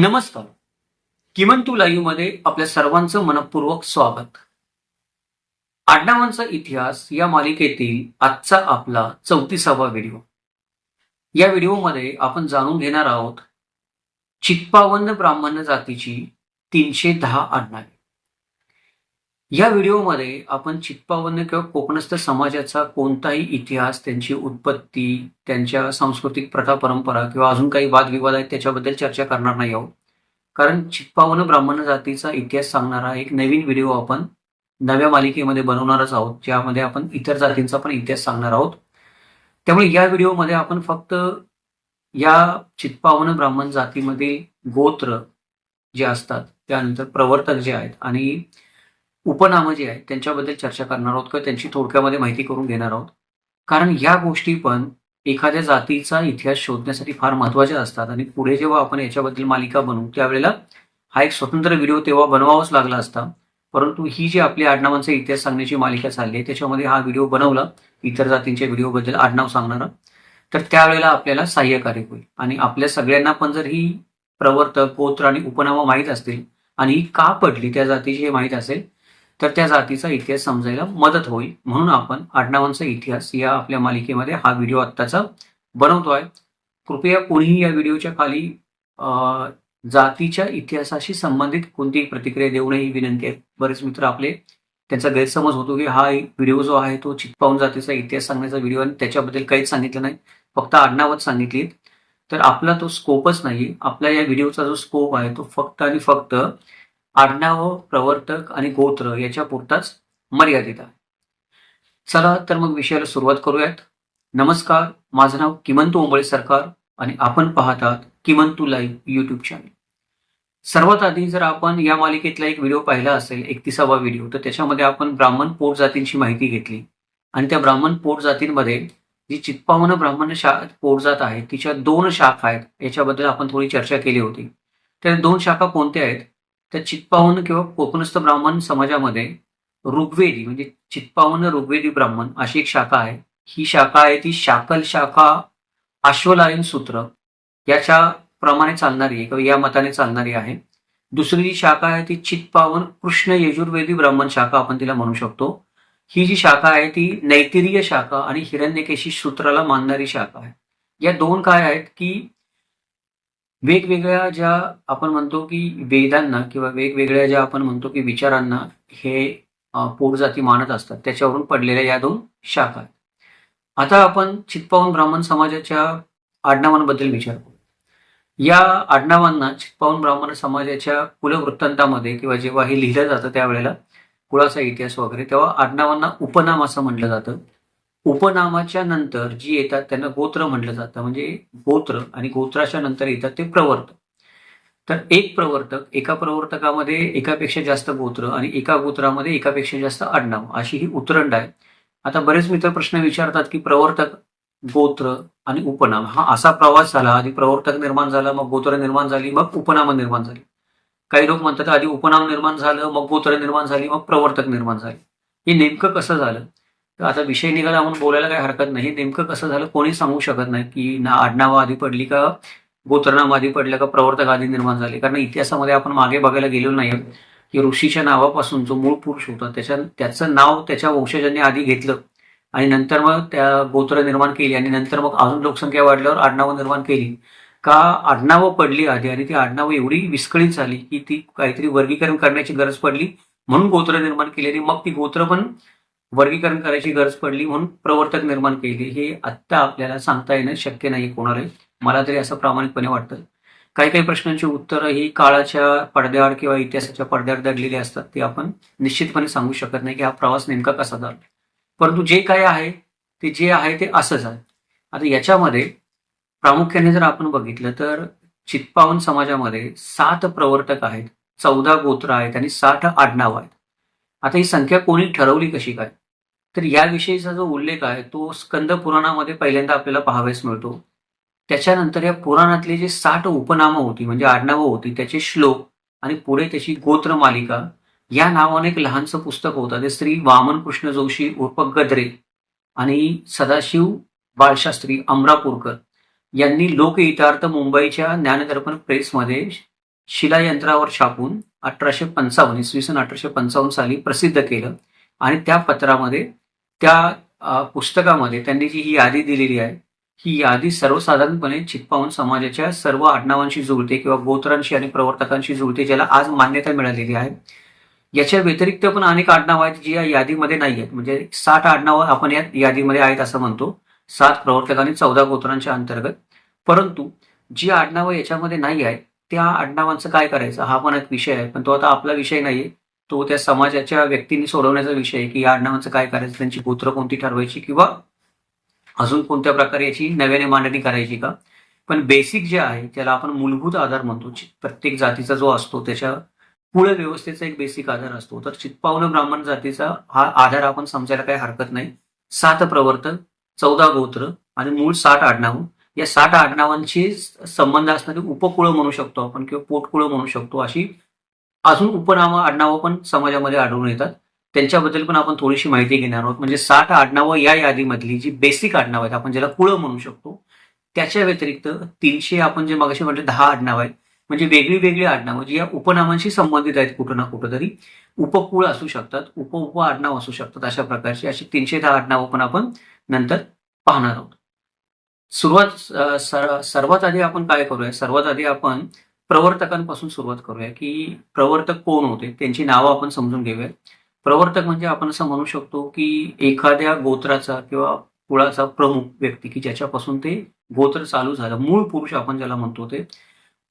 नमस्कार. किमंतू लाईव्हमध्ये आपल्या सर्वांचं मनपूर्वक स्वागत. आडनावांचा इतिहास या मालिकेतील आजचा आपला चौतीसावा व्हिडिओ. या व्हिडिओमध्ये आपण जाणून घेणार आहोत चित्पावन्न ब्राह्मण जातीची तीनशे दहा आडनावे. या व्हिडिओमध्ये आपण चित्पावन्न किंवा कोकणस्थ समाजाचा कोणताही इतिहास त्यांची उत्पत्ती त्यांच्या सांस्कृतिक प्रथा परंपरा किंवा अजून काही वादविवाद आहेत त्याच्याबद्दल चर्चा करणार नाही आहोत. कारण चित्पावन ब्राह्मण जातीचा इतिहास सांगणारा एक नवीन व्हिडिओ आपण नव्या मालिकेमध्ये बनवणारच आहोत ज्यामध्ये आपण इतर जातींचा पण इतिहास सांगणार आहोत. त्यामुळे या व्हिडिओमध्ये आपण फक्त या चित्पावन ब्राह्मण जातीमध्ये गोत्र जे असतात त्यानंतर प्रवर्तक जे आहेत आणि उपनामं जे आहेत त्यांच्याबद्दल चर्चा करणार आहोत किंवा त्यांची थोडक्यामध्ये माहिती करून घेणार आहोत. कारण या गोष्टी पण एखाद्या जातीचा इतिहास शोधण्यासाठी फार महत्त्वाच्या असतात आणि पुढे जेव्हा आपण याच्याबद्दल मालिका बनवू त्यावेळेला हा एक स्वतंत्र व्हिडिओ तेव्हा बनवावाच लागला असता. परंतु ही जी आपली आडनावांचा इतिहास सांगण्याची मालिका चालली आहे त्याच्यामध्ये हा व्हिडिओ बनवला इतर जातींच्या व्हिडिओबद्दल आडनाव सांगणारा. तर त्यावेळेला आपल्याला सहाय्यकारी होईल. आणि आपल्या सगळ्यांना पण जर ही प्रवर्तक गोत्र आणि उपनामं माहीत असतील आणि ही का पडली त्या जातीची हे माहीत असेल तर त्या जातीचा इतिहास समजायला मदत होईल. म्हणून आपण आडनावांचा इतिहास या आपल्या मालिकेमध्ये हा व्हिडिओ आत्ताचा बनवतोय कृपया कोणीही या व्हिडिओच्या खाली जातीच्या इतिहासाशी संबंधित कोणतीही प्रतिक्रिया देऊ नये ही विनंती आहे. बरेच मित्र आपले त्यांचा गैरसमज होतो की हा व्हिडिओ जो आहे तो चित्पावून जातीचा इतिहास सांगण्याचा व्हिडिओ आणि त्याच्याबद्दल काहीच सांगितलं नाही. फक्त आडनावच सांगितली तर आपला तो स्कोपच नाही आपला या व्हिडिओचा जो स्कोप आहे तो फक्त आणि फक्त आडनाव प्रवर्तक आणि गोत्र याच्या पुरताच मर्यादित आहे. चला तर मग विषयाला सुरुवात करूयात. नमस्कार माझं नाव किमंतू ओंबळे सरकार आणि आपण पाहतात किमंतू लाईव्ह युट्यूब चॅनल सर्वात आधी जर आपण या मालिकेतला एक व्हिडिओ पाहिला असेल एकतीसावा व्हिडिओ तर त्याच्यामध्ये आपण ब्राह्मण पोट जातींची माहिती घेतली. आणि त्या ब्राह्मण पोट जातींमध्ये जी चित्पावन ब्राह्मण शा पोट जात आहे तिच्या दोन शाखा आहेत याच्याबद्दल आपण थोडी चर्चा केली होती. त्या दोन शाखा कोणत्या आहेत? त्या चित्पावन किंवा कोकणस्थ ब्राह्मण समाजामध्ये ऋग्वेदी म्हणजे चित्पावन ऋग्वेदी ब्राह्मण अशी एक शाखा आहे. ही शाखा आहे ती शाकल शाखा अश्वलायन सूत्र याच्या प्रमाणे चालणारी आहे किंवा या मताने चालणारी आहे. दुसरी जी शाखा आहे ती चित्पावन कृष्ण यजुर्वेदी ब्राह्मण शाखा आपण तिला म्हणू शकतो. ही जी शाखा आहे ती नैतिरीय शाखा आणि हिरण्यकेशी सूत्राला मानणारी शाखा आहे. या दोन काय आहेत की वेगवेगळ्या ज्या आपण म्हणतो की वेदांना किंवा वेगवेगळ्या ज्या आपण म्हणतो की विचारांना हे पोटजाती जाती मानत असतात. त्याच्यावरून पडलेल्या या दोन शाखा आहेत. आता आपण चित्पावन ब्राह्मण समाजाच्या आडनावांबद्दल विचार. करू या आडनावांना चित्पावन ब्राह्मण समाजाच्या कुलवृत्तांतामध्ये किंवा जेव्हा हे लिहिलं जातं त्यावेळेला कुळाचा इतिहास वगैरे तेव्हा आडनावांना उपनाम असं म्हटलं जातं. उपनामाच्या नंतर जी येतात त्यांना गोत्र म्हटलं जातं. म्हणजे गोत्र आणि गोत्राच्या नंतर येतात ते प्रवर्तक. तर एक प्रवर्तक एका प्रवर्तकामध्ये एकापेक्षा जास्त गोत्र आणि एका गोत्रामध्ये एकापेक्षा जास्त आडनाव अशी ही उतरंड आहे. आता बरेच मित्र प्रश्न विचारतात की प्रवर्तक गोत्र आणि उपनाम हा असा प्रवास झाला आधी प्रवर्तक निर्माण झाला मग गोत्र निर्माण झाली मग उपनाम निर्माण झाली. काही लोक म्हणतात आधी उपनाम निर्माण झालं मग गोत्र निर्माण झाली मग प्रवर्तक निर्माण झाले. हे नेमकं कसं झालं? तर आता विषय निघाला म्हणून बोलायला काही हरकत नाही. नेमकं कसं झालं कोणी सांगू शकत नाही की ना आडनाव आधी पडली का गोत्रनाम आधी पडलं का प्रवर्तक आधी निर्माण झाले. कारण इतिहासामध्ये आपण मागे बघायला गेलो नाही की ऋषीच्या नावापासून जो मूळ पुरुष होता त्याच्या त्याचं नाव त्याच्या वंशजांनी आधी घेतलं आणि नंतर मग त्या गोत्र निर्माण केली आणि नंतर मग अजून लोकसंख्या वाढल्यावर आडनावं निर्माण केली. का आडनावं पडली आधी आणि ती आडनावं एवढी विस्कळीत झाली की ती काहीतरी वर्गीकरण करण्याची गरज पडली म्हणून गोत्र निर्माण केली आणि मग ती गोत्र पण वर्गीकरण करायची गरज पडली म्हणून प्रवर्तक निर्माण केली. हे आत्ता आपल्याला सांगता येणं शक्य नाही कोणाला मला तरी असं प्रामाणिकपणे वाटतं. काही काही प्रश्नांची उत्तरं ही काळाच्या पडद्याआड किंवा इतिहासाच्या पडद्याआड दडलेली असतात. ते आपण निश्चितपणे सांगू शकत नाही की हा प्रवास नेमका कसा झाला. परंतु जे काय आहे ते जे आहे ते असंच आहे. आता याच्यामध्ये प्रामुख्याने जर आपण बघितलं तर चित्पावन समाजामध्ये सात प्रवर्तक आहेत चौदा गोत्र आहेत आणि साठ आडनाव आहेत. आता ही संख्या कोणी ठरवली कशी काय? तर याविषयीचा जो उल्लेख आहे तो स्कंद पुराणामध्ये पहिल्यांदा आपल्याला पाहावयास मिळतो. त्याच्यानंतर या पुराणातली जे साठ उपनामं होती म्हणजे आडनावं होती त्याचे श्लोक आणि पुढे त्याची गोत्र मालिका या नावाने एक लहानसं पुस्तक होतं. ते श्री वामन कृष्ण जोशी उर्फ गद्रे आणि सदाशिव बाळशास्त्री अमरापूरकर यांनी लोकहितार्थ मुंबईच्या ज्ञानदर्पण प्रेसमध्ये शिलायंत्रावर छापून अठराशे पंचावन्न इसवी सन अठराशे पंचावन्न साली प्रसिद्ध केलं. आणि त्या पत्रामध्ये त्या पुस्तकामध्ये त्यांनी जी ही यादी दिलेली आहे ही यादी सर्वसाधारणपणे चित्पावन समाजाच्या सर्व आडनावांशी जुळते किंवा गोत्रांशी आणि प्रवर्तकांशी जुळते ज्याला आज मान्यता मिळालेली आहे. याच्या व्यतिरिक्त पण अनेक आडनावं आहेत जी या यादीमध्ये नाही आहेत. म्हणजे साठ आडनावं आपण या यादीमध्ये आहेत असं म्हणतो. सात प्रवर्तकांनी चौदा गोत्रांच्या अंतर्गत. परंतु जी आडनावं याच्यामध्ये नाही आहेत त्या आडनावांचं काय करायचं? हा पण एक विषय आहे. पण तो आता आपला विषय नाहीये. तो त्या समाजाच्या व्यक्तींनी सोडवण्याचा विषय आहे की या आडनावांचं काय करायचं? त्यांची गोत्र कोणती ठरवायची किंवा अजून कोणत्या प्रकारे याची नव्याने मांडणी करायची का? पण बेसिक जे आहे त्याला आपण मूलभूत आधार म्हणतो प्रत्येक जातीचा जो असतो त्याच्या कुळ व्यवस्थेचा एक बेसिक आधार असतो. तर चित्पावन ब्राह्मण जातीचा हा आधार आपण समजायला काही हरकत नाही. सात प्रवर्तक चौदा गोत्र आणि मूळ साठ आडनाव. या साठ आडनावांशी संबंध असणारी उपकुळं म्हणू शकतो आपण किंवा पोटकुळं म्हणू शकतो अशी अजून उपनावं आडनावं पण समाजामध्ये आढळून येतात. त्यांच्याबद्दल पण आपण थोडीशी माहिती घेणार आहोत. म्हणजे साठ आडनावं या यादीमधली जी बेसिक आडनावं आहेत आपण ज्याला कुळं म्हणू शकतो त्याच्या व्यतिरिक्त तीनशे आपण जे मगाशी म्हटले दहा आडनावं आहेत. म्हणजे वेगळी वेगळी आडनावं जी या उपनामांशी संबंधित आहेत कुठं ना कुठं तरी उपकुळ असू शकतात उप उप आडनाव असू शकतात अशा प्रकारची अशी तीनशे दहा आडनावं पण आपण नंतर पाहणार आहोत. सुरुवात सर्वात आधी आपण काय करूया? सर्वात आधी आपण प्रवर्तकांपासून सुरुवात करूया की प्रवर्तक कोण होते? त्यांची नावं आपण समजून घेऊया प्रवर्तक म्हणजे आपण असं म्हणू शकतो की एखाद्या गोत्राचा किंवा कुळाचा प्रमुख व्यक्ती की ज्याच्यापासून ते गोत्र चालू झालं. मूळ पुरुष आपण ज्याला म्हणतो ते.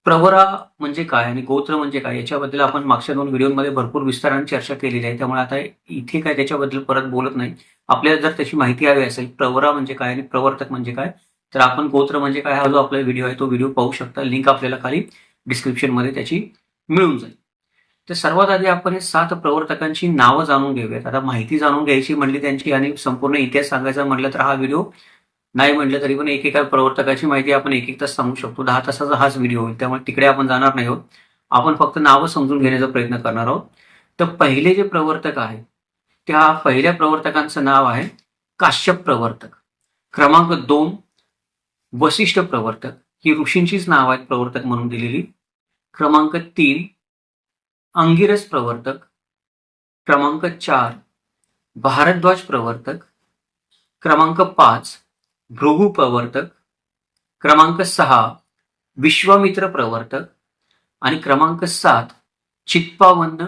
प्रवरा म्हणजे काय आणि गोत्र म्हणजे काय? याच्याबद्दल आपण मागच्या दोन व्हिडिओमध्ये भरपूर विस्ताराने चर्चा केलेली आहे. त्यामुळे आता इथे काय त्याच्याबद्दल परत बोलत नाही. आपल्याला जर त्याची माहिती हवी असेल प्रवरा म्हणजे काय आणि प्रवर्तक म्हणजे काय तर आपण गोत्र म्हणजे काय? हा जो आपला व्हिडिओ आहे तो व्हिडिओ पाहू शकता. लिंक आपल्याला खाली डिस्क्रिप्शनमध्ये त्याची मिळून जाईल. तर सर्वात आधी आपण हे सात प्रवर्तकांची नावं जाणून घेऊयात. आता माहिती जाणून घ्यायची म्हणली त्यांची आणि संपूर्ण इतिहास सांगायचा म्हटलं तर हा व्हिडिओ नाही म्हटलं तरी पण एकेका प्रवर्तकाची माहिती आपण एक एक तास सांगू शकतो. दहा तासाचा हाच व्हिडिओ होईल त्यामुळे तिकडे आपण जाणार नाही आहोत. आपण फक्त नावं समजून घेण्याचा प्रयत्न करणार आहोत. तर पहिले जे प्रवर्तक आहे त्या पहिल्या प्रवर्तकांचं नाव आहे काश्यप प्रवर्तक. क्रमांक दोन वशिष्ठ प्रवर्तक ही ऋषींचीच नाव आहेत प्रवर्तक म्हणून दिलेली. क्रमांक तीन अंगिरस प्रवर्तक. क्रमांक चार भारद्वाज प्रवर्तक. क्रमांक पाच भृगु प्रवर्तक. क्रमांक सहा विश्वामित्र प्रवर्तक. आणि क्रमांक सात चित्पावन्न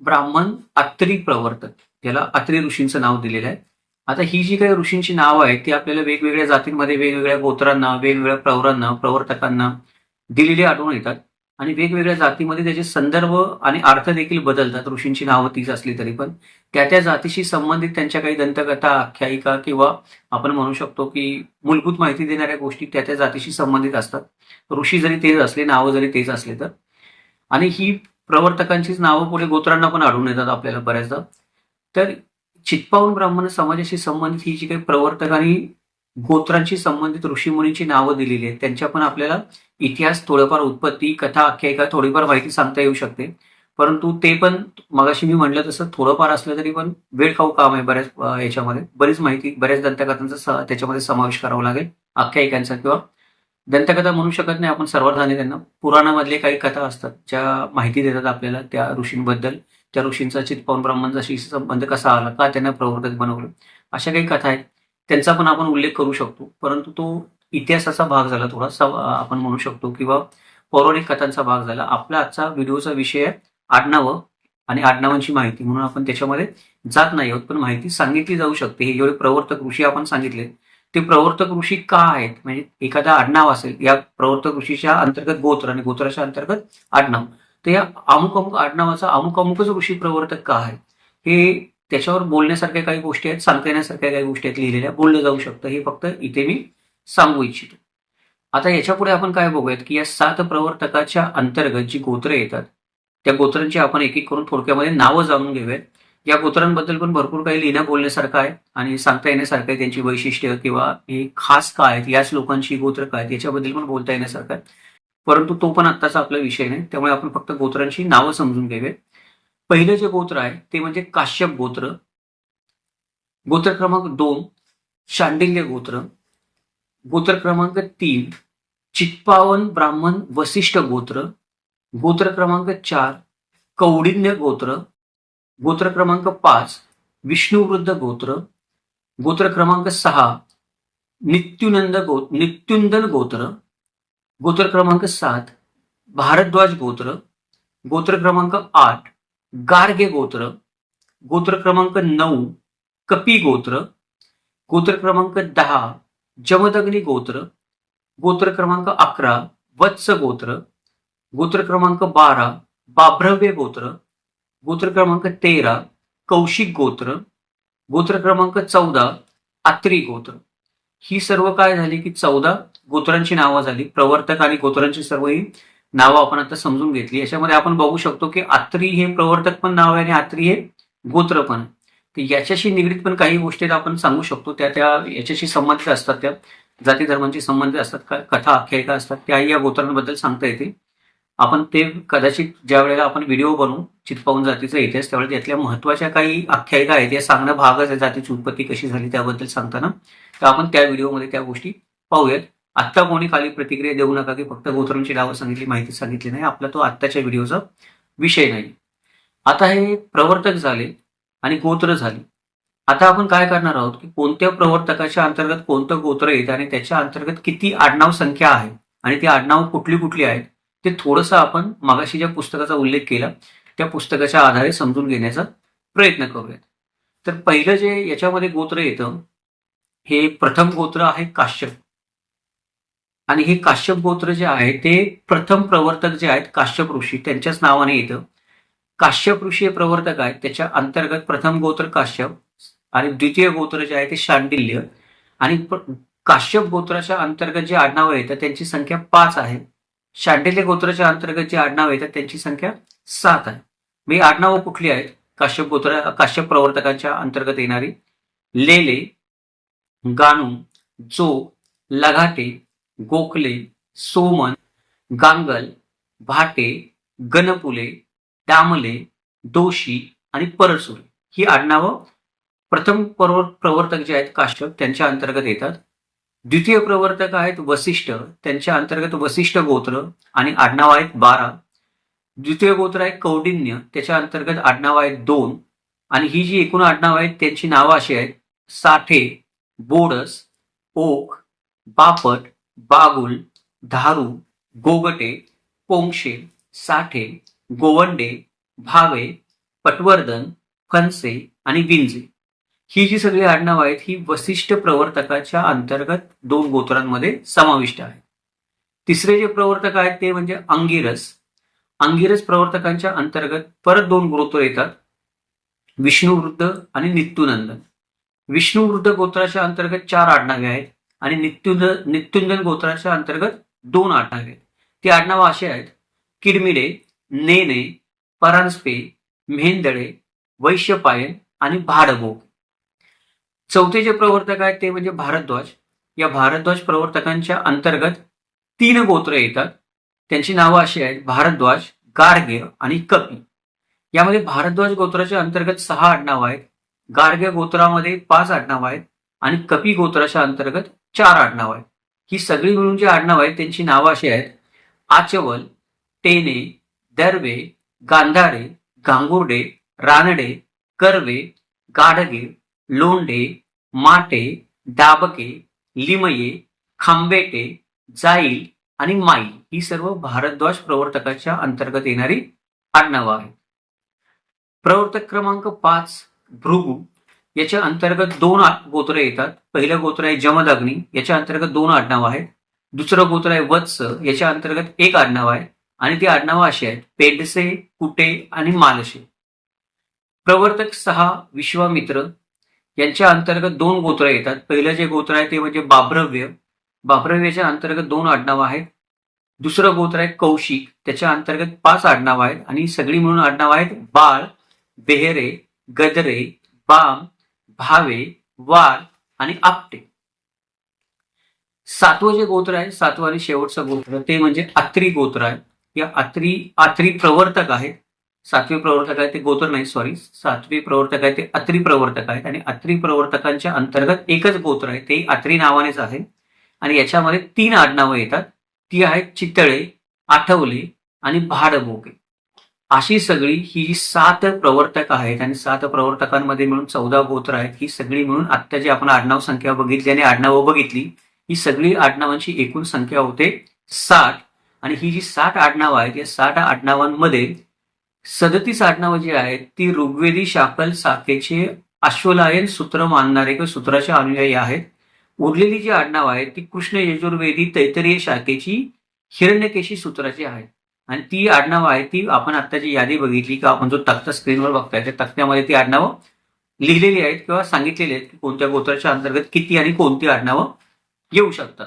ब्राह्मण अत्री प्रवर्तक याला अत्री ऋषींचं नाव दिलेलं आहे. आता ही जी काही ऋषींची नावं आहेत ती आपल्याला वेगवेगळ्या जातींमध्ये वेगवेगळ्या गोत्रांना वेगवेगळ्या प्रवरांना प्रवर्तकांना दिलेली आढळून येतात. आणि वेगवेगळ्या जातीमध्ये त्याचे संदर्भ आणि अर्थ देखील बदलतात. ऋषींची नावं तीच असली तरी पण. त्या त्या जातीशी संबंधित त्यांच्या काही दंतकथा आख्यायिका किंवा आपण म्हणू शकतो की मूलभूत माहिती देणाऱ्या गोष्टी त्या त्या जातीशी संबंधित असतात. ऋषी जरी तेच असले नावं जरी तेच असले तर. आणि ही प्रवर्तकांचीच नावं पुढे गोत्रांना पण आढळून येतात आपल्याला बऱ्याचदा. तर चित्पावून ब्राह्मण समाजाशी संबंधित ही जी काही प्रवर्तक आणि गोत्रांशी संबंधित ऋषीमुनींची नावं दिलेली आहेत त्यांच्या पण आपल्याला इतिहास थोडंफार उत्पत्ती कथा आख्यायिका थोडीफार माहिती सांगता येऊ शकते. परंतु ते पण मगाशी मी म्हटलं तसं थोडंफार असलं तरी पण वेळ खाऊ काम आहे बऱ्याच याच्यामध्ये. बरीच माहिती बऱ्याच दंतकथांचा त्याच्यामध्ये समावेश करावा लागेल आख्यायिकांचा किंवा दंतकथा म्हणू शकत नाही आपण सर्वार्थाने त्यांना. पुराणामधले काही कथा असतात ज्या माहिती देतात आपल्याला त्या ऋषींबद्दल. त्या ऋषींचा चित्पावन ब्राह्मणाशी संबंध कसा आला का त्यांना प्रवर्तक बनवलं? अशा काही कथा आहेत. त्यांचा पण आपण उल्लेख करू शकतो. परंतु तो इतिहासाचा भाग झाला थोडासा आपण म्हणू शकतो किंवा पौराणिक कथांचा भाग झाला. आपला आजचा व्हिडिओचा विषय आहे आडनावं आणि आडनावांची माहिती. म्हणून आपण त्याच्यामध्ये जात नाही आहोत पण माहिती सांगितली जाऊ शकते. हे जेवढे प्रवर्तक ऋषी आपण सांगितले ते प्रवर्तक ऋषी का आहेत? म्हणजे एखादा आडनाव असेल या प्रवर्तक ऋषीच्या अंतर्गत गोत्र आणि गोत्राच्या अंतर्गत आडनाव. तर या अमुक अमुक आडनावाचा अमुक अमुकच ऋषी प्रवर्तक का आहे हे त्याच्यावर बोलण्यासारख्या काही गोष्टी आहेत सांगता येण्यासारख्या काही गोष्टी आहेत लिहिलेल्या. बोललं जाऊ शकतं. हे फक्त इथे मी सांगू इच्छितो. आता याच्यापुढे आपण काय बघूयात की या सात प्रवर्तकाच्या अंतर्गत जी गोत्र येतात त्या गोत्रांची आपण एक एक करून थोडक्यामध्ये नावं जाणून घेऊयात. या गोत्रांबद्दल पण भरपूर काही लिहिणं बोलण्यासारखं आहे आणि सांगता येण्यासारखं आहे त्यांची वैशिष्ट्य किंवा हे खास काय आहेत याच लोकांची गोत्र काय आहेत याच्याबद्दल पण बोलता येण्यासारखं आहे. परंतु तो पण आत्ताचा आपला विषय नाही. त्यामुळे आपण फक्त गोत्रांची नावं समजून घेऊयात. पहिलं जे गोत्र आहे ते म्हणजे काश्यप गोत्र. गोत्र क्रमांक दोन शांडिल्य गोत्र. गोत्र क्रमांक तीन चित्पावन ब्राह्मण वसिष्ठ गोत्र. गोत्र क्रमांक चार कौडिन्य गोत्र. गोत्र क्रमांक पाच विष्णुवृद्ध गोत्र. गोत्र क्रमांक सहा नित्युनंद गो नित्युंदन गोत्र. गोत्र क्रमांक सात, भारद्वाज गोत्र गोत्र क्रमांक आठ, गार्गे गोत्र गोत्र क्रमांक नऊ, कपी गोत्र गोत्र क्रमांक दहा, जमदग्नी गोत्र गोत्र क्रमांक अकरा, वत्स गोत्र गोत्र क्रमांक बारा, बाभ्रव्य गोत्र गोत्र क्रमांक तेरा, कौशिक गोत्र गोत्र क्रमांक चौदा, आत्री गोत्र. ही सर्व काय झाली की चौदा गोत्रांची नावं झाली. प्रवर्तक आणि गोत्रांची सर्व ही नावं आपण आता समजून घेतली. याच्यामध्ये आपण बघू शकतो की आत्री हे प्रवर्तक पण नाव आहे आणि आत्री हे गोत्र पण तर याच्याशी निगडीत पण काही गोष्टी आपण सांगू शकतो. त्या त्या याच्याशी संबंधित असतात त्या. जाती धर्मांशी संबंधित असतात. कथा आख्यायिका असतात. त्याही या गोत्रांबद्दल सांगता येते. आपण ते कदाचित ज्या वेळेला आपण व्हिडिओ बनवू चितपावून जातीचा इतिहास त्यावेळेला त्यातल्या महत्त्वाच्या काही आख्यायिका आहेत. या सांगणं भागच आहे. जातीची उत्पत्ती कशी झाली त्याबद्दल सांगताना. तर आपण त्या व्हिडिओमध्ये त्या गोष्टी पाहूयात. आत्ता कोणी खाली प्रतिक्रिया देऊ नका की फक्त गोत्रांची नावं सांगितली माहिती सांगितली नाही. आपला तो आत्ताच्या व्हिडिओचा विषय नाही. आता हे प्रवर्तक झाले आणि गोत्र झाले. आता आपण काय करणार आहोत की कोणत्या प्रवर्तकाच्या अंतर्गत कोणतं गोत्र येतं आणि त्याच्या अंतर्गत किती आडनाव संख्या आहे आणि ती आडनाव कुठली कुठली आहेत ते थोडंसं आपण मागाशी ज्या पुस्तकाचा उल्लेख केला त्या पुस्तकाच्या आधारे समजून घेण्याचा प्रयत्न करूयात. तर पहिलं जे याच्यामध्ये गोत्र येतं हे प्रथम गोत्र आहे काश्यप. आणि हे काश्यप गोत्र जे आहे ते प्रथम प्रवर्तक जे आहेत काश्यप ऋषी त्यांच्याच नावाने येतं. काश्यप ऋषी हे प्रवर्तक आहेत त्याच्या अंतर्गत प्रथम गोत्र काश्यप आणि द्वितीय गोत्र जे आहे ते शांडिल्य. आणि काश्यप गोत्राच्या अंतर्गत जे आडनावं येतात त्यांची संख्या पाच आहे. शांडिल्य गोत्राच्या अंतर्गत जे आडनाव येतात त्यांची संख्या सात आहे. मग ही आडनावं कुठली आहेत? काश्यप गोत्र काश्यप प्रवर्तकांच्या अंतर्गत येणारी लेले गाणू जो लगाटे गोखले सोमन गांगल भाटे गणपुले दामले दोषी आणि परसुरे. ही आडनावं प्रथम प्रवर प्रवर्तक जे आहेत काश्यप त्यांच्या अंतर्गत येतात. द्वितीय प्रवर्तक आहेत वसिष्ठ त्यांच्या अंतर्गत वसिष्ठ गोत्र आणि आडनाव आहेत बारा. द्वितीय गोत्र आहे कौडिन्य त्याच्या अंतर्गत आडनाव आहेत दोन. आणि ही जी एकूण आडनाव आहेत त्यांची नावं अशी आहेत साठे बोडस ओक बापट बागुल धारू गोगटे पोंक्षे साठे गोवंडे भावे पटवर्धन फणसे आणि विंजे. ही जी सगळी आडनावं आहेत ही वसिष्ठ प्रवर्तकाच्या अंतर्गत दोन गोत्रांमध्ये समाविष्ट आहेत. तिसरे जे प्रवर्तक आहेत ते म्हणजे अंगिरस. अंगिरस प्रवर्तकांच्या अंतर्गत परत दोन गोत्र येतात विष्णुवृद्ध आणि नित्युनंदन. विष्णुवृद्ध गोत्राच्या अंतर्गत चार आडनावे आहेत. आणि नित्युंद नित्युंजन गोत्राच्या अंतर्गत दोन आडनावे आहेत. ती आडनावं अशी आहेत. किडमिडे नेने परांजपे मेहेंदळे वैश्यपायन आणि भाडभोग. चौथे जे प्रवर्तक आहेत ते म्हणजे भारद्वाज. या भारद्वाज प्रवर्तकांच्या अंतर्गत तीन गोत्र येतात. त्यांची नावं अशी आहेत. भारद्वाज गार्ग्य आणि कपी. यामध्ये भारद्वाज गोत्राच्या अंतर्गत सहा आडनावं आहेत. गार्ग्य गोत्रामध्ये पाच आडनावं आहेत. आणि कपी गोत्राच्या अंतर्गत चार आडनावं आहेत. ही सगळी मिळून जी आडनाव आहेत त्यांची नावं अशी आहेत. आचवल टेने दर्वे गांधारे गांगुर्डे रानडे कर्वे गाडगे लोंढे माटे दाबके लिमये खांबेटे जाईल आणि माई ही सर्व भारद्वाज प्रवर्तकाच्या अंतर्गत येणारी आडनावं आहेत. प्रवर्तक क्रमांक पाच भृगू. याच्या अंतर्गत दोन गोत्र येतात. पहिलं गोत्र आहे जमदग्नी याच्या अंतर्गत दोन आडनाव आहेत. दुसरं गोत्र आहे वत्स याच्या अंतर्गत एक आडनाव आहे. आणि ती आडनावं अशी आहेत पेडसे कुटे आणि मालशे प्रवर्तक सहा विश्वामित्र यांच्या अंतर्गत दोन गोत्र येतात. पहिलं जे गोत्र आहे ते म्हणजे बाभ्रव्य. बाभ्रव्याच्या अंतर्गत दोन आडनावं आहेत. दुसरं गोत्र आहे कौशिक त्याच्या अंतर्गत पाच आडनावं आहेत. आणि सगळी म्हणून आडनावं आहेत बाळ बेहरे गदरे बाम भावे वार आणि आपटे. सातवं जे गोत्र आहे सातवं आणि शेवटचं गोत्र ते म्हणजे आत्री गोत्र आहे. या आत्री आत्री प्रवर्तक आहेत. सातवे प्रवर्तक आहे ते गोत्र नाही सॉरी सातवे प्रवर्तक आहे ते अत्री प्रवर्तक आहेत. आणि अत्री प्रवर्तकांच्या अंतर्गत एकच गोत्र आहे ते अत्री नावानेच आहे. आणि याच्यामध्ये तीन आडनावं येतात. ती आहेत चितळे आठवले आणि भाडबोके अशी सगळी ही सात प्रवर्तक आहेत आणि सात प्रवर्तकांमध्ये मिळून चौदा गोत्र आहेत ही सगळी मिळून आत्ता जी आपण आडनाव संख्या बघितली आणि आडनावं बघितली ही सगळी आडनावांची एकूण संख्या होते साठ. आणि ही जी साठ आडनावं आहेत या साठ आडनावांमध्ये सदतीस आडनावं जी आहेत ती ऋग्वेदी शाकल शाखेचे अश्वलायन सूत्र मानणारे किंवा सूत्राचे अनुयायी आहेत. उरलेली जी आडनावं आहेत ती कृष्ण यजुर्वेदी तैतरीय शाखेची हिरण्यकेशी सूत्राची आहेत. आणि ती आडनावं आहे ती आपण आत्ताची यादी बघितली किंवा आपण जो तक्ता स्क्रीनवर बघताय त्या तक्त्यामध्ये ती आडनावं लिहिलेली आहेत किंवा सांगितलेली आहेत की कोणत्या गोत्राच्या अंतर्गत किती आणि कोणती आडनावं येऊ शकतात.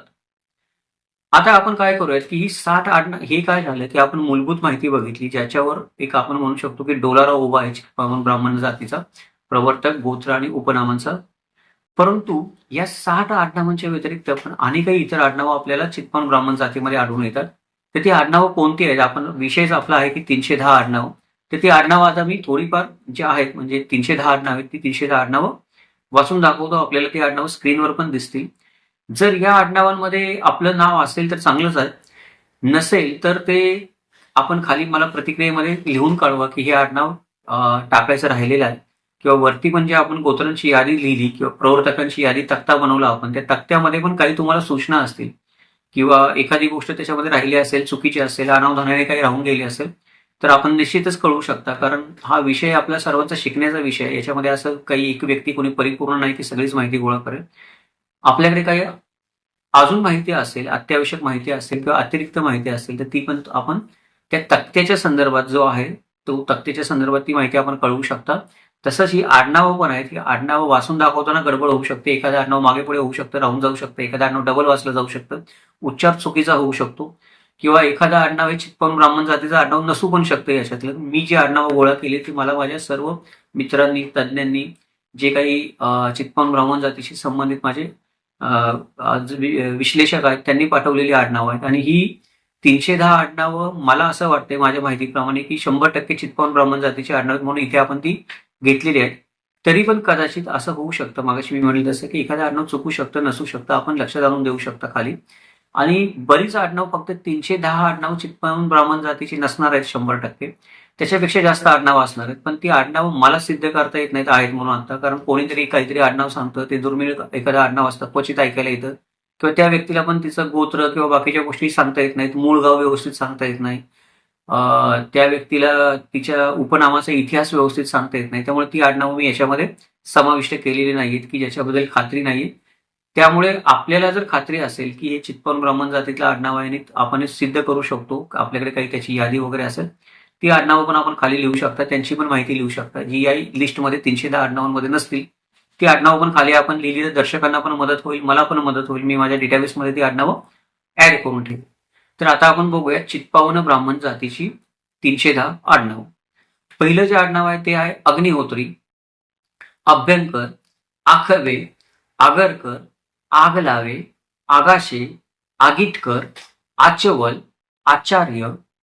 आता आपण काय करूयात की ही साठ आडना हे काय झालं की आपण मूलभूत माहिती बघितली ज्याच्यावर एक आपण म्हणू शकतो की डोलारा उभा आहे चित्पावन ब्राह्मण जातीचा प्रवर्तक गोत्र आणि उपनामांचा. परंतु या साठ आडनावांच्या व्यतिरिक्त पण आणि काही इतर आडनावं आपल्याला चित्पावन ब्राह्मण जातीमध्ये आढळून येतात. तर ती आडनावं कोणती आहेत आपण विषयच आपला आहे की तीनशे दहा आडनावं. तर ती आडनावं आता मी थोडीफार जे आहेत म्हणजे तीनशे दहा आडनावं आहेत ती तीनशे दहा आडनावं वाचून दाखवतो. आपल्याला ती आडनावं स्क्रीनवर पण दिसतील. जर या आडनावांमध्ये आपलं नाव असेल तर चांगलंच आहे. नसेल तर ते आपण खाली मला प्रतिक्रियेमध्ये लिहून कळवा की हे आडनाव टाकायचं राहिलेलं आहे. किंवा वरती म्हणजे आपण गोत्रांची यादी लिहिली किंवा प्रवर्तकांची यादी तक्ता बनवला आपण त्या तक्त्यामध्ये पण काही तुम्हाला सूचना असतील. किंवा एखादी गोष्ट त्याच्यामध्ये राहिली असेल चुकीची असेल अनावधानाने काही राहून गेली असेल तर आपण निश्चितच कळवू शकता. कारण हा विषय आपल्या सर्वांचा शिकण्याचा विषय याच्यामध्ये असं काही एक व्यक्ती कोणी परिपूर्ण नाही की सगळीच माहिती गोळा करेल. आपल्याकडे काही अजून माहिती असेल अत्यावश्यक माहिती असेल किंवा अतिरिक्त माहिती असेल तर ती पण आपण त्या तक्त्याच्या संदर्भात जो आहे तो तक्त्याच्या संदर्भात ती माहिती आपण कळवू शकता. तसंच ही आडनावं पण आहेत. की आडनावं वाचून दाखवताना गडबड होऊ शकते. एखादं आडनाव मागे पुढे होऊ शकतं राहून जाऊ शकतं एखादं आडनाव डबल वाचलं जाऊ शकतं उच्चार चुकीचा होऊ शकतो. किंवा एखादं आडनाव हे चितपण ब्राह्मण जातीचं आडनाव नसू पण शकतं याच्यातलं. मी जी आडनावं गोळा केली ती मला माझ्या सर्व मित्रांनी तज्ज्ञांनी जे काही चितपण ब्राह्मण जातीशी संबंधित माझे विश्लेषक आहेत त्यांनी पाठवलेली आडनावं आहेत. आणि ही तीनशे दहा आडनावं मला असं वाटतंय माझ्या माहितीप्रमाणे की शंभर टक्के चितपण ब्राह्मण जातीची आडनाव म्हणून इथे आपण ती घेतलेली आहेत. तरी पण कदाचित असं होऊ शकतं. मागाशी मी म्हणलं तसं की एखादं आडनाव चुकू शकतं नसू शकतं. आपण लक्ष आणून देऊ शकता खाली. आणि बरीच आडनाव फक्त तीनशे दहा आडनाव चितपावून ब्राह्मण जातीची नसणार आहेत शंभर टक्के. त्याच्यापेक्षा जास्त आडनाव असणार आहेत. पण ती आडनाव मला सिद्ध करता येत नाहीत आहेत म्हणून आता. कारण कोणीतरी काहीतरी आडनाव सांगतं. ते दुर्मिळ एखादं आडनाव असतं क्वचित ऐकायला येतं. किंवा त्या व्यक्तीला पण तिचं गोत्र किंवा बाकीच्या गोष्टी सांगता येत नाहीत. मूळ गाव व्यवस्थित सांगता येत नाही. त्या व्यक्तीला तिच्या उपनामाचा इतिहास व्यवस्थित सांगता येत नाही. त्यामुळे ती आडनावं मी याच्यामध्ये समाविष्ट केलेली नाहीत की ज्याच्याबद्दल खात्री नाही त्यामुळे आपल्याला जर खात्री असेल की हे चितपन ब्राह्मण जातीतलं आडनाव आहे आपण हे सिद्ध करू शकतो आपल्याकडे काही त्याची यादी वगैरे असेल ती आडनावं पण आपण खाली लिहू शकता. त्यांची पण माहिती लिहू शकता. जी या लिस्टमध्ये तीनशे दहा आडनावांमध्ये नसतील ती आडनावं पण खाली आपण लिहिली तर दर्शकांना पण मदत होईल मला पण मदत होईल. मी माझ्या डेटाबेसमध्ये ती आडनावं ऍड करून ठेवेल तर आता आपण बघूया चित्पावन ब्राह्मण जातीची तीनशे दहा आडनाव. पहिलं जे आडनाव आहे ते आहे अग्निहोत्री अभ्यंकर आखवे आगरकर आगलावे आगाशे आगिटकर आचवल आचार्य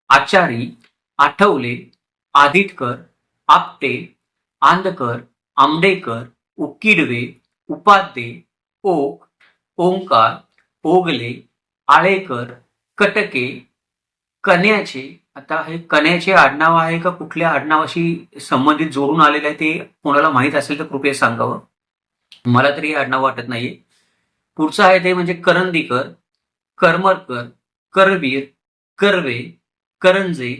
आचारी आठवले आदितकर आपटे आंदकर आंबेडकर उकिडवे उपाध्ये ओक ओंकार ओगले आळेकर कटके कन्याचे आता हे कन्याचे आडनाव आहे का कुठल्या आडनावाशी संबंधित जोडून आलेलं आहे ते कोणाला माहीत असेल तर कृपया सांगावं. मला तरी हे आडनाव वाटत नाहीये. पुढचं आहे ते म्हणजे करंदीकर करमरकर करवीर कर्वे करंजे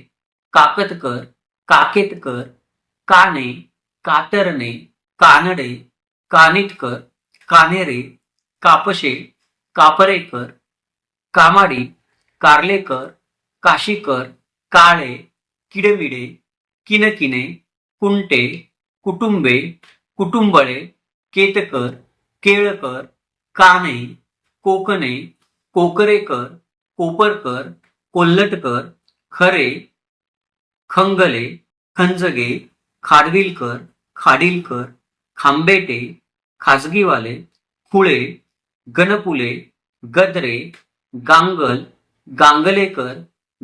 काकतकर काकेतकर काने कातरणे कानडे कानिटकर कानेरे कापशे कापरेकर कामाडी कारलेकर काशीकर काळे किडविडे किनकिने कुंटे कुटुंबे कुटुंबळे केतकर केळकर काने कोकणे कोकरेकर कोपरकर कोल्हटकर खरे खंगले खंजगे खाडविलकर खाडिलकर खांबेटे खाजगीवाले खुळे गणपुले गद्रे गांगल गांगलेकर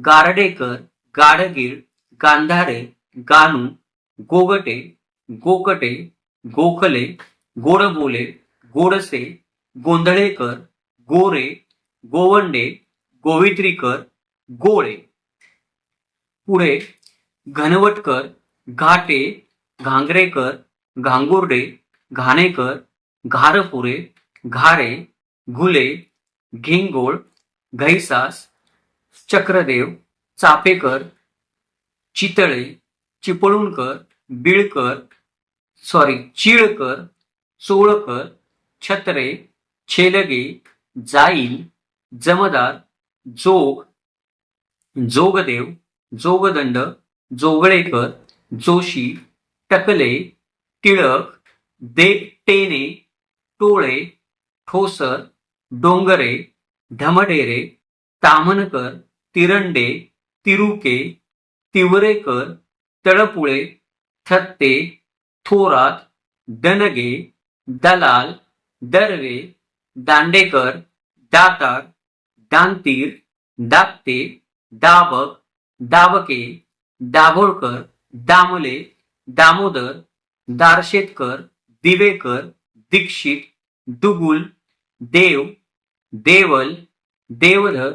गारडेकर गाडगीळ गांधारे गानू गोगटे गोकटे गोखले गोडबोले गोडसे गोंधळेकर गोरे गोवंडे गोवित्रीकर गोळे. पुढे घनवटकर घाटे घांगरेकर घांगुर्डे घाणेकर घारपुरे घारे घुले घेंगोळ घैसास चक्रदेव चापेकर चितळे चिपळूणकर बिळकर सॉरी चिळकर चोळकर छत्रे छेलगे जाईल जमदार जोग जोगदेव जोगदंड जोगळेकर जोशी टकले टिळक दे टेने टोळे ठोसर डोंगरे धमडेरे तामणकर तिरंडे तिरुके तिवरेकर तळपुळे थत्ते थोरात दनगे दलाल दर्वे दांडेकर दातार दांतीर दागते दाबक दाबके दाभोळकर दामले दामोदर दारशेतकर दिवेकर दीक्षित दुगुल देव देवल देवधर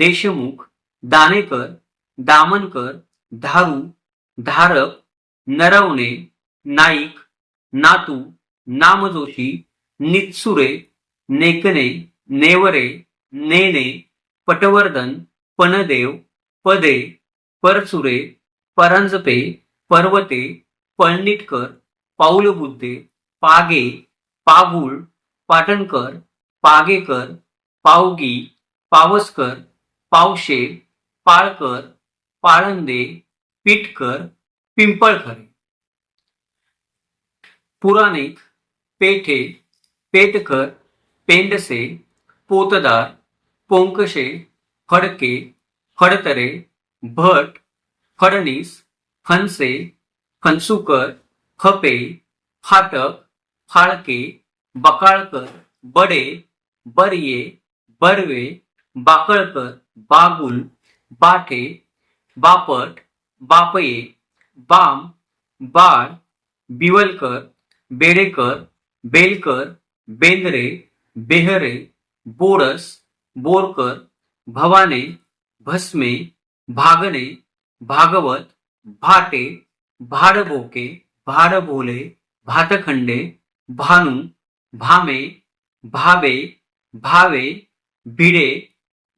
देशमुख दानेकर दामनकर धारू धारक नरवणे नाईक नातू नामजोशी नितसुरे नेकने नेवरे नेने पटवर्धन पणदेव पदे परचुरे परंजपे पर्वते पळणिटकर पाऊलबुद्धे पागे पागुळ पाटणकर पागेकर पावगी पावसकर पावशे पाळकर, पाळंदे पिटकर पिंपळखरे. पुराणिक, पेठे, पेटकर, पेंडसे, पोतदार, पोंकशे, फडके, फडतरे, भट, फडणीस, फणसे, फणसुकर, खपे, फाटक, फाळके, बकाळकर, बडे, बर्ये बर्वे बाकळकर बागुल बाठे बापट, बापये, बाम बाळ बिवलकर, बेडेकर, बेलकर, बेंद्रे, बेहरे, बोरस, बोरकर, भवाने, भस्मे, भागने, भागवत, भाटे भाडबोके भाडबोले भातखंडे, भानू, भामे, भावे भावे भिडे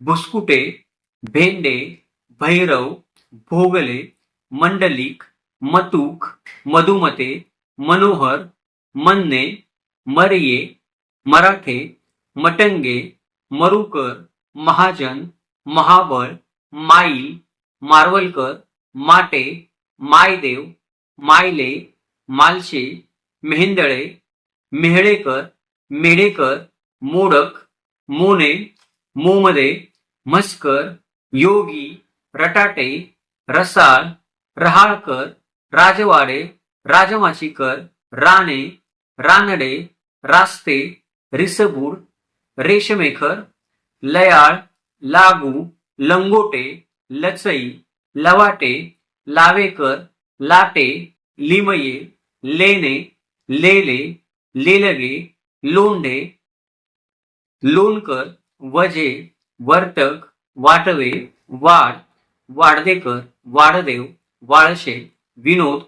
भुसकुटे भेंडे भैरव भोगले मंडलिक मतूक मधुमते मनोहर मन्ने मरये मराठे मटंगे मरुकर महाजन महाबळ माईल मारवलकर माटे मायदेव मायले मालशे मेहेंदळे मेहळेकर मेढेकर मोडक मोने मोमदे मस्कर योगी रटाटे रसाळ रहाळकर राजवाडे राजमाशीकर राणे रानडे रास्ते रिसबूड रेशमेखर लयाळ लागू लंगोटे लचई लवाटे लावेकर लाटे लिमये लेणे लेले लेलगे लोंढे लोणकर वजे वर्तक वाटवे वाड वाडदेकर वाडदेव वाळशे विनोद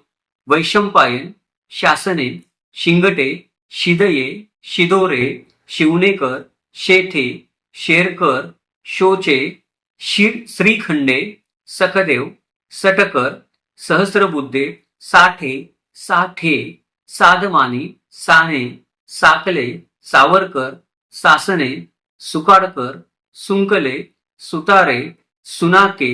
वैशंपायन शासने शिंगटे शिदये शिदोरे शिवनेकर शेठे शेरकर शोचे शिर श्रीखंडे सखदेव सटकर सहस्रबुद्धे साठे साठे साधमानी साने साकले सावरकर सासने सुकाडकर सुंकले सुतारे सुनाके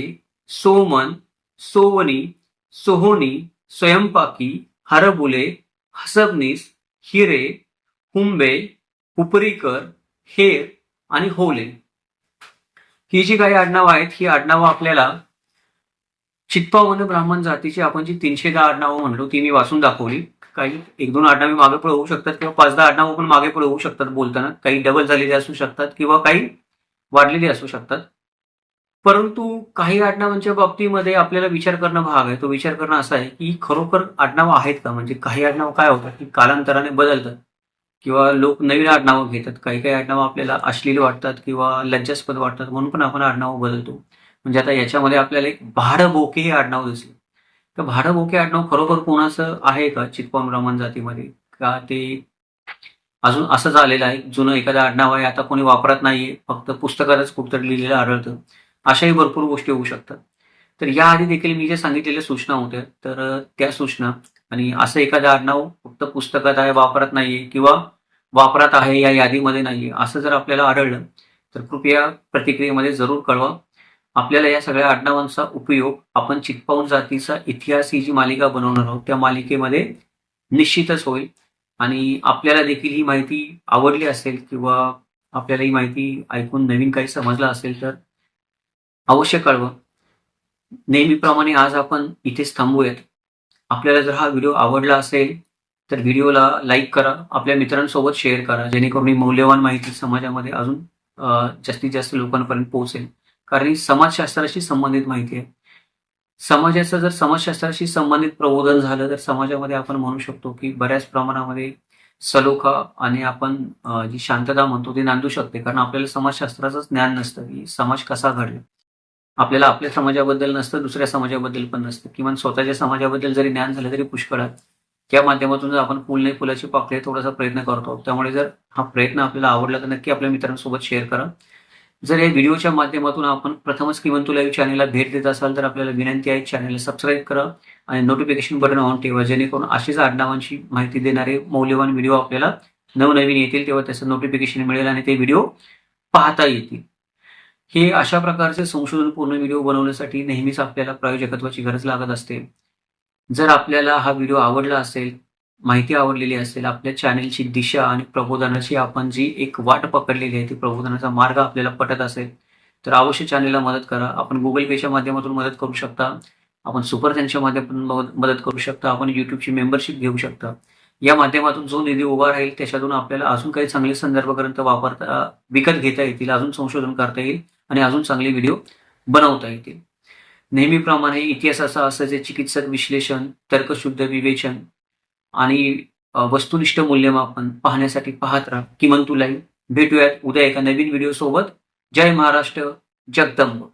सोमन सोवनी सोहोनी स्वयंपाकी हरबुले हसबनीस हिरे हुंबे हुपरीकर हेर आणि होले. ही जी काही आडनावं आहेत ही आडनावं आपल्याला चित्पावन ब्राह्मण जातीची आपण जी तीनशे दहा आडनावं म्हणलो ती मी वाचून दाखवली. काही एक दोन आडनावे मागे पुढे होऊ शकतात किंवा पाच दहा आडनावं पण मागे पुढे होऊ शकतात बोलताना. काही डबल झालेली असू शकतात किंवा काही वाढलेली असू शकतात. परंतु काही आडनावांच्या बाबतीमध्ये आपल्याला विचार करणं भाग आहे. तो विचार करणं असा आहे की खरोखर आडनावं आहेत का? म्हणजे काही आडनावं काय होतात? की कालांतराने बदलतात. किंवा लोक नवीन आडनावं घेतात. काही काही आडनावं आपल्याला अश्लील वाटतात किंवा लज्जास्पद वाटतात म्हणून पण आपण आडनावं बदलतो. म्हणजे आता याच्यामध्ये आपल्याला एक भाडबोके हे आडनाव दिसलं. तर भाडबोके आडनाव खरोखर कोणाचं आहे का चितपावन ब्राह्मण जातीमध्ये? का ते अजून असं झालेलं आहे जुनं एखादं आडनाव आहे आता कोणी वापरत नाहीये फक्त पुस्तकातच कुठतरी लिहिलेलं आढळतं. अशाही भरपूर गोष्टी होऊ शकतात. तर याआधी देखील मी जे सांगितलेल्या सूचना होत्या तर त्या सूचना आणि असं एखादं आडनाव फक्त पुस्तकात आहे वापरत नाहीये किंवा वापरात आहे या यादीमध्ये नाहीये असं जर आपल्याला आढळलं तर कृपया प्रतिक्रियेमध्ये जरूर कळवा. आपल्याला या सगळ्या आडनावांचा उपयोग आपण चितपाऊन जातीचा इतिहास ही जी मालिका बनवणार आहोत त्या मालिकेमध्ये निश्चितच होईल. आणि आपल्याला देखील ही माहिती आवडली असेल किंवा आपल्याला ही माहिती ऐकून नवीन काही समजलं असेल तर अवश्य कळवा. नेहमीप्रमाणे आज आपण इथेच थांबूयात. आपल्याला जर हा व्हिडिओ आवडला असेल तर व्हिडिओला लाईक करा आपल्या मित्रांसोबत शेअर करा जेणेकरून ही मौल्यवान माहिती समाजामध्ये अजून जास्तीत जास्त लोकांपर्यंत पोहोचेल. कारण ही समाजशास्त्राशी संबंधित माहिती आहे. समाजाचं जर समाजशास्त्राशी संबंधित प्रबोधन झालं तर समाजामध्ये आपण म्हणू शकतो की बऱ्याच प्रमाणामध्ये सलोखा आणि आपण जी शांतता म्हणतो ती नांदू शकते. कारण आपल्याला समाजशास्त्राचंच ज्ञान नसतं की समाज कसा घडला. आपल्याला आपल्या समाजाबद्दल नसतं दुसऱ्या समाजाबद्दल पण नसतं. किमान स्वतःच्या समाजाबद्दल जरी ज्ञान झालं तरी पुष्कळ त्या माध्यमातून जर आपण फुल नाही फुलाची पाकळी थोडासा प्रयत्न करतो त्यामुळे जर हा प्रयत्न आपल्याला आवडला तर नक्की आपल्या मित्रांसोबत शेअर करा. जर या व्हिडिओच्या माध्यमातून आपण प्रथमच किंवा लाईव्ह चॅनलला भेट देत असाल तर आपल्याला विनंती आहे चॅनलला सबस्क्राईब करा आणि नोटिफिकेशन बटन ऑन ठेवा जेणेकरून अशीच आडनावांची माहिती देणारे मौल्यवान व्हिडिओ आपल्याला नवनवीन येतील तेव्हा त्याचं नोटिफिकेशन मिळेल आणि ते व्हिडिओ पाहता येतील. हे अशा प्रकारचे संशोधनपूर्ण व्हिडिओ बनवण्यासाठी नेहमीच आपल्याला प्रायोजकत्वाची गरज लागत असते. जर आपल्याला हा व्हिडिओ आवडला असेल माहिती आवडलेली असेल आपल्या चॅनेलची दिशा आणि प्रबोधनाची आपण जी एक वाट पकडलेली आहे ती प्रबोधनाचा मार्ग आपल्याला पटत असेल तर अवश्य चॅनेलला मदत करा. आपण गुगल पेच्या माध्यमातून मदत करू शकता. आपण सुपर त्यांच्या माध्यमातून मदत- करू शकता. आपण युट्यूबची मेंबरशिप घेऊ शकता. या माध्यमातून जो निधी उभा राहील त्याच्यातून आपल्याला अजून काही चांगले संदर्भ ग्रंथ वापरता विकत घेता येतील अजून संशोधन करता येईल आणि अजून चांगले व्हिडिओ बनवता येतील. नेहमीप्रमाणे इतिहासाचा असं जे चिकित्सक विश्लेषण तर्कशुद्ध विवेचन आणि वस्तुनिष्ठ मूल्यमापन पाहण्यासाठी पाहत राहा. किमान तुलाही भेटूयात उद्या एका नवीन व्हिडिओ सोबत. जय महाराष्ट्र. जगदंब.